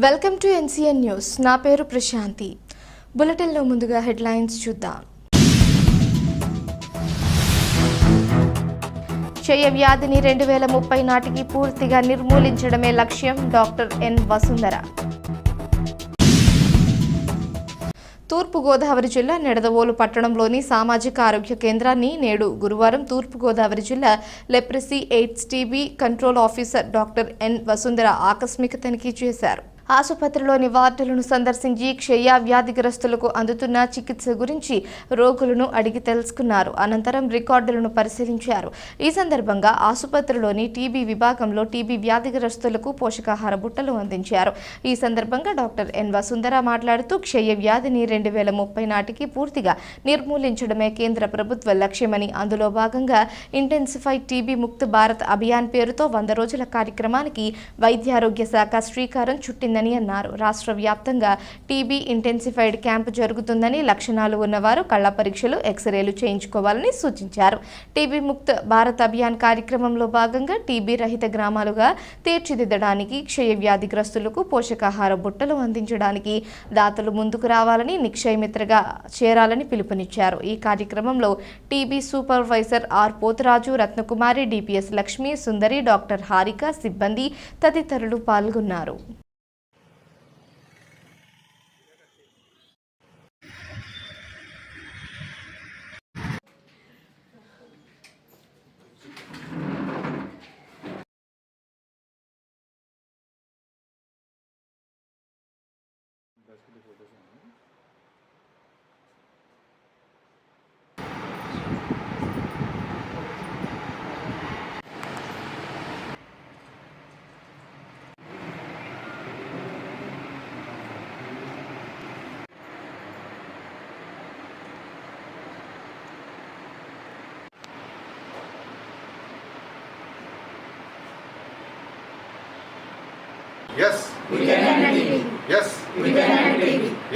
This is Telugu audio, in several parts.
Welcome to NCN news. నా పేరు ప్రశాంతి. బులెటిన్లో ముందుగా హెడ్లైన్స్ చూద్దాం. క్షయ వ్యాధిని రెండు వేల ముప్పై నాటికి పూర్తిగా నిర్మూలించడమే లక్ష్యం డాక్టర్ ఎన్ వసుంధర. తూర్పుగోదావరి జిల్లా నిడదవోలు పట్టణంలోని సామాజిక ఆరోగ్య కేంద్రాన్ని నేడు గురువారం తూర్పుగోదావరి జిల్లా leprosy AIDS TB control officer doctor N Vasundhara ఆకస్మిక తనిఖీ చేశారు. ఆసుపత్రిలోని వార్డులను సందర్శించి క్షయ వ్యాధిగ్రస్తులకు అందుతున్న చికిత్స గురించి రోగులను అడిగి తెలుసుకున్నారు. అనంతరం రికార్డులను పరిశీలించారు. ఈ సందర్భంగా ఆసుపత్రిలోని టీబీ విభాగంలో టీబీ వ్యాధిగ్రస్తులకు పోషకాహార బుట్టలు అందించారు. ఈ సందర్భంగా డాక్టర్ ఎన్ వసుంధర మాట్లాడుతూ క్షయ వ్యాధిని రెండు వేల ముప్పై నాటికి పూర్తిగా నిర్మూలించడమే కేంద్ర ప్రభుత్వ లక్ష్యమని అందులో భాగంగా ఇంటెన్సిఫైడ్ టీబీ ముక్త భారత్ అభియాన్ పేరుతో వంద రోజుల కార్యక్రమానికి వైద్యారోగ్య శాఖ శ్రీకారం చుట్టింది. చుట్టిందని అన్నారు. రాష్ట్ర వ్యాప్తంగా టీబీ ఇంటెన్సిఫైడ్ క్యాంపు జరుగుతుందని లక్షణాలు ఉన్నవారు కళ్ళ పరీక్షలు ఎక్స్రేలు చేయించుకోవాలని సూచించారు. టీబీ ముక్త్ భారత్ అభియాన్ కార్యక్రమంలో భాగంగా టీబీ రహిత గ్రామాలుగా తీర్చిదిద్దడానికి క్షయ వ్యాధిగ్రస్తులకు పోషకాహార బుట్టలు అందించడానికి దాతలు ముందుకు రావాలని నిక్షయమిత్రగా చేరాలని పిలుపునిచ్చారు. ఈ కార్యక్రమంలో TB supervisor R Potharaju Ratnakumari DPS Lakshmi Sundari doctor Harika సిబ్బంది తదితరులు పాల్గొన్నారు. Constitución. S S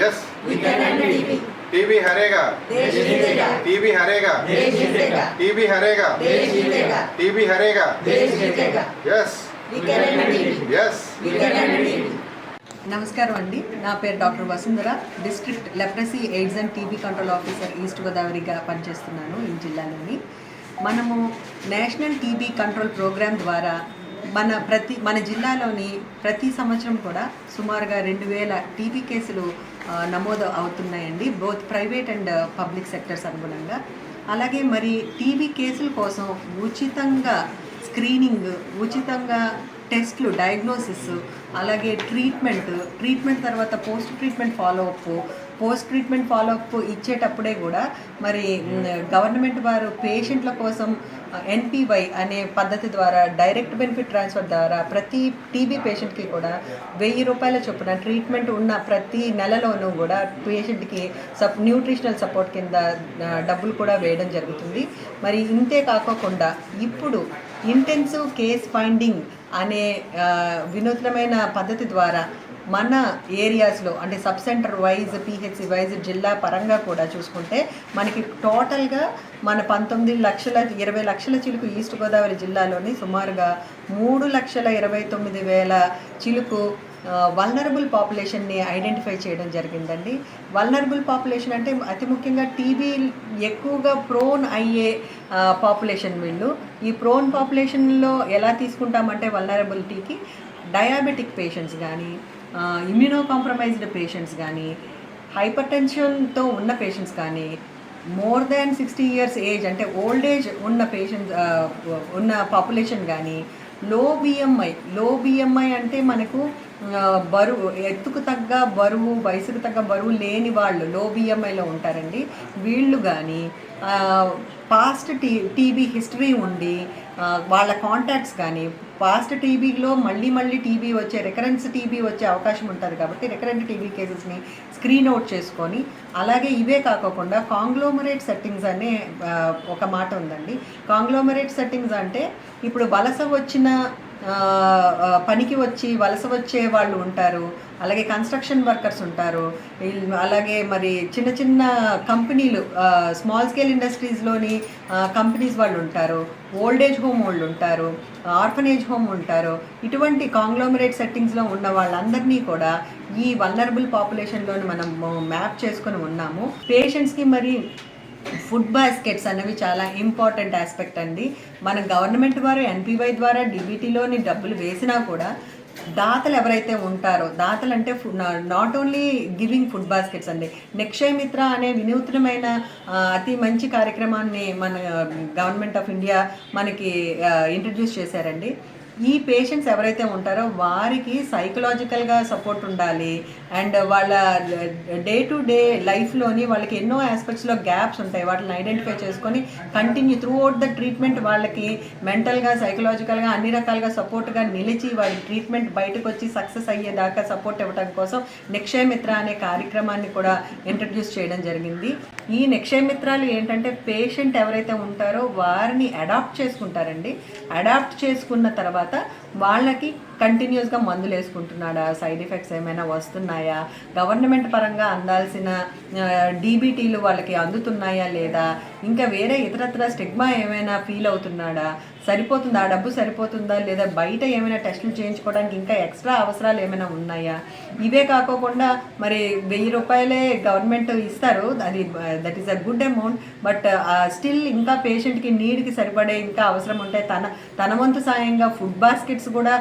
S TV హరేగా TV హరేగా టీవీ హరేగా టీవీ హరేగా ఎస్ ఎస్ నమస్కారం అండి. నా పేరు doctor Vasundhara. District leprosy AIDS and TB control officer East గోదావరిగా పనిచేస్తున్నాను ఈ జిల్లాలోని. మనము నేషనల్ టీబీ కంట్రోల్ ప్రోగ్రామ్ ద్వారా మన ప్రతి మన జిల్లాలోని ప్రతి సంవత్సరం కూడా సుమారుగా రెండు వేల టీబీ కేసులు నమోదు అవుతున్నాయండి both private and public sectors అనుగుణంగా. అలాగే మరి టీబీ కేసుల కోసం ఉచితంగా స్క్రీనింగ్ ఉచితంగా టెస్ట్లు డయాగ్నోసిస్ అలాగే ట్రీట్మెంట్ ట్రీట్మెంట్ తర్వాత post treatment follow up post treatment follow up ఇచ్చేటప్పుడే కూడా మరి గవర్నమెంట్ వారు పేషెంట్ల కోసం ఎన్పివై అనే పద్ధతి ద్వారా డైరెక్ట్ బెనిఫిట్ ట్రాన్స్ఫర్ ద్వారా ప్రతి టీబీ పేషెంట్కి కూడా వెయ్యి రూపాయల చొప్పున ట్రీట్మెంట్ ఉన్న ప్రతి నెలలోనూ కూడా పేషెంట్కి సప్ న్యూట్రిషనల్ సపోర్ట్ కింద డబ్బులు కూడా వేయడం జరుగుతుంది. మరి ఇంతే కాకోకుండా ఇప్పుడు ఇంటెన్సివ్ కేస్ ఫైండింగ్ అనే వినూత్నమైన పద్ధతి ద్వారా మన ఏరియాస్లో అంటే sub centre wise PHC wise జిల్లా పరంగా కూడా చూసుకుంటే మనకి టోటల్గా మన పంతొమ్మిది లక్షల ఇరవై లక్షల చిలుకు ఈస్ట్ గోదావరి జిల్లాలోని సుమారుగా మూడు లక్షల ఇరవై తొమ్మిది వేల చిలుకు వల్నరబుల్ పాపులేషన్ని ఐడెంటిఫై చేయడం జరిగిందండి. వల్నరబుల్ పాపులేషన్ అంటే అతి ముఖ్యంగా టీబీ ఎక్కువగా ప్రోన్ అయ్యే పాపులేషన్ వీళ్ళు. ఈ ప్రోన్ పాపులేషన్లో ఎలా తీసుకుంటామంటే వల్నరబిలిటీకి డయాబెటిక్ పేషెంట్స్ కానీ ఇమ్యూనో కాంప్రమైజ్డ్ పేషెంట్స్ కానీ హైపర్ టెన్షన్తో ఉన్న పేషెంట్స్ కానీ more than sixty years age అంటే ఓల్డ్ ఏజ్ ఉన్న పేషెంట్స్ ఉన్న పాపులేషన్ కానీ లో బిఎంఐ లో బిఎంఐ అంటే మనకు బరువు ఎత్తుకు తగ్గ బరువు వయసుకు తగ్గ బరువు లేని వాళ్ళు లో బిఎంఐలో ఉంటారండి. వీళ్ళు కానీ పాస్ట్ టీ టీబీ హిస్టరీ ఉండి వాళ్ళ కాంటాక్ట్స్ కానీ పాస్ట్ టీబీలో మళ్ళీ మళ్ళీ టీబీ వచ్చే రికరెన్స్ టీబీ వచ్చే అవకాశం ఉంటుంది కాబట్టి రికరెంట్ టీబీ కేసెస్ని స్క్రీన్ అవుట్ చేసుకొని అలాగే ఇవే కాకోకుండా కాంగ్లోమరేట్ సెట్టింగ్స్ అనే ఒక మాట ఉందండి. కాంగ్లోమరేట్ సెట్టింగ్స్ అంటే ఇప్పుడు వలస వచ్చిన పనికి వచ్చి వలస వచ్చే వాళ్ళు ఉంటారు. అలాగే కన్స్ట్రక్షన్ వర్కర్స్ ఉంటారు. అలాగే మరి చిన్న చిన్న కంపెనీలు స్మాల్ స్కేల్ ఇండస్ట్రీస్లోని కంపెనీస్ వాళ్ళు ఉంటారు. ఓల్డ్ ఏజ్ హోమ్ వాళ్ళు ఉంటారు. ఆర్ఫనేజ్ హోమ్ ఉంటారు. ఇటువంటి కాంగ్లోమరేట్ సెట్టింగ్స్లో ఉన్న వాళ్ళందరినీ కూడా ఈ వల్నరబుల్ పాపులేషన్లోని మనం మ్యాప్ చేసుకొని ఉన్నాము. పేషెంట్స్కి మరి ఫుడ్ బాస్కెట్స్ అనేవి చాలా ఇంపార్టెంట్ ఆస్పెక్ట్ అండి. మన గవర్నమెంట్ వారు ఎన్పివై ద్వారా డిబిటీలోని డబ్బులు వేసినా కూడా దాతలు ఎవరైతే ఉంటారో దాతలు అంటే not only giving food baskets అండి. నిక్షయ్ మిత్ర అనే వినూత్నమైన అతి మంచి కార్యక్రమాన్ని మన గవర్నమెంట్ ఆఫ్ ఇండియా మనకి ఇంట్రడ్యూస్ చేశారండి. ఈ పేషెంట్స్ ఎవరైతే ఉంటారో వారికి సైకలాజికల్గా సపోర్ట్ ఉండాలి అండ్ వాళ్ళ డే టు డే లైఫ్లోని వాళ్ళకి ఎన్నో ఆస్పెక్ట్స్లో గ్యాప్స్ ఉంటాయి. వాటిని ఐడెంటిఫై చేసుకొని continue throughout the treatment వాళ్ళకి మెంటల్గా సైకలాజికల్గా అన్ని రకాలుగా సపోర్ట్గా నిలిచి వాళ్ళ ట్రీట్మెంట్ బయటకు వచ్చి సక్సెస్ అయ్యేదాకా సపోర్ట్ ఇవ్వడం కోసం నిక్షయమిత్ర అనే కార్యక్రమాన్ని కూడా ఇంట్రడ్యూస్ చేయడం జరిగింది. ఈ నిక్షయమిత్రాలు ఏంటంటే పేషెంట్ ఎవరైతే ఉంటారో వారిని అడాప్ట్ చేసుకుంటారండి. అడాప్ట్ చేసుకున్న తర్వాత వాళ్ళకి కంటిన్యూస్గా మందులు వేసుకుంటున్నాడా? సైడ్ ఎఫెక్ట్స్ ఏమైనా వస్తున్నాయా? గవర్నమెంట్ పరంగా అందాల్సిన డీబీటీలు వాళ్ళకి అందుతున్నాయా లేదా? ఇంకా వేరే ఇతరత్ర స్టిగ్మా ఏమైనా ఫీల్ అవుతున్నాడా? సరిపోతుందా? ఆ డబ్బు సరిపోతుందా? లేదా బయట ఏమైనా టెస్టులు చేయించుకోవడానికి ఇంకా ఎక్స్ట్రా అవసరాలు ఏమైనా ఉన్నాయా? ఇవే కాకోకుండా మరి వెయ్యి రూపాయలే గవర్నమెంట్ ఇస్తారు. అది that is a good amount but still ఇంకా పేషెంట్కి నీడ్కి సరిపడే ఇంకా అవసరం ఉంటే తన తన వంతు సాయంగా ఫుడ్ బాస్కెట్స్ కూడా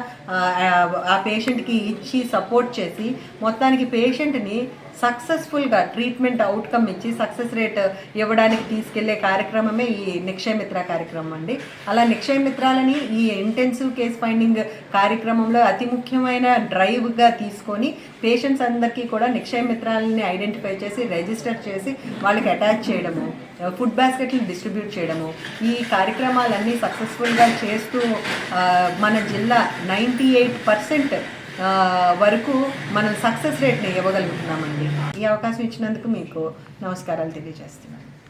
ఆ, పేషెంట్కి ఇచ్చి సపోర్ట్ చేసి మొత్తానికి పేషెంట్ని సక్సెస్ఫుల్గా ట్రీట్మెంట్ అవుట్కమ్ ఇచ్చి సక్సెస్ రేట్ ఇవ్వడానికి తీసుకెళ్ళే కార్యక్రమమే ఈ నిక్షయ మిత్ర కార్యక్రమం అండి. అలా నిక్షయ మిత్రాలని ఈ ఇంటెన్సివ్ కేస్ ఫైండింగ్ కార్యక్రమంలో అతి ముఖ్యమైన డ్రైవ్గా తీసుకొని పేషెంట్స్ అందరికీ కూడా నిక్షయ మిత్రాలని ఐడెంటిఫై చేసి రిజిస్టర్ చేసి వాళ్ళకి అటాచ్ చేయడము. ఫుడ్ బాస్కెట్లు డిస్ట్రిబ్యూట్ చేయడము. ఈ కార్యక్రమాలన్నీ సక్సెస్ఫుల్గా చేస్తూ మన జిల్లా నైంటీ ఎయిట్ పర్సెంట్ వరకు మనం సక్సెస్ రేట్ని ఇవ్వగలుగుతున్నామండి. ఈ అవకాశం ఇచ్చినందుకు మీకు నమస్కారాలు తెలియజేస్తున్నాను.